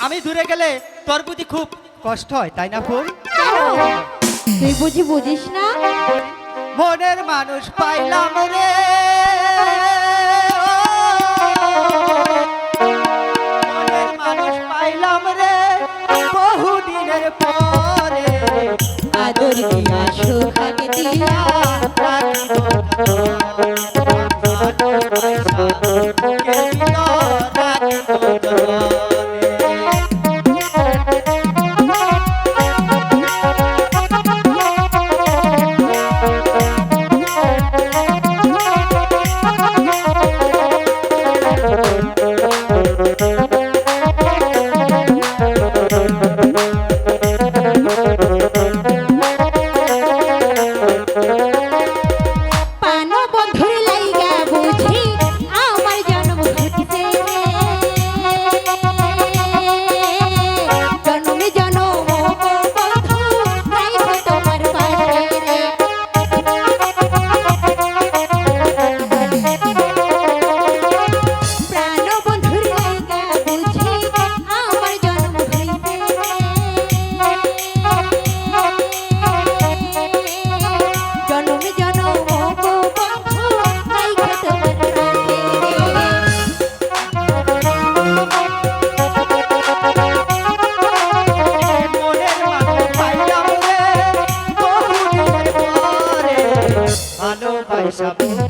আমি দূরে গেলে তোর বুদ্ধি খুব কষ্ট হয় তাই না ফুল? তুই বুঝি বুঝিস না? মনের মানুষ পাইলাম রে। মনের মানুষ পাইলাম রে বহুদিনের পরে। আদর দিয়া? দিয়া? পাইলাম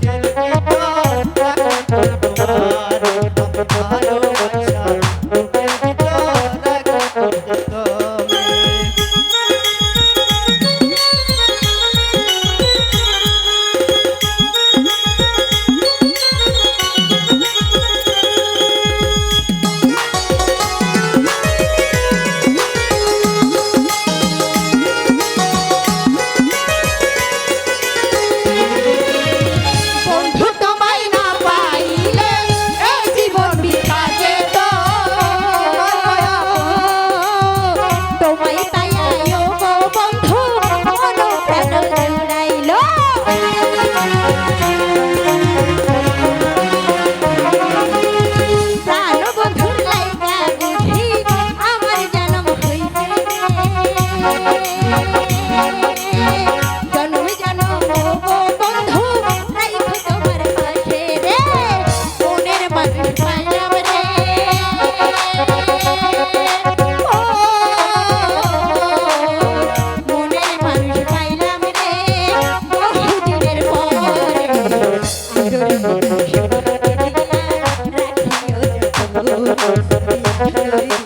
Thank you.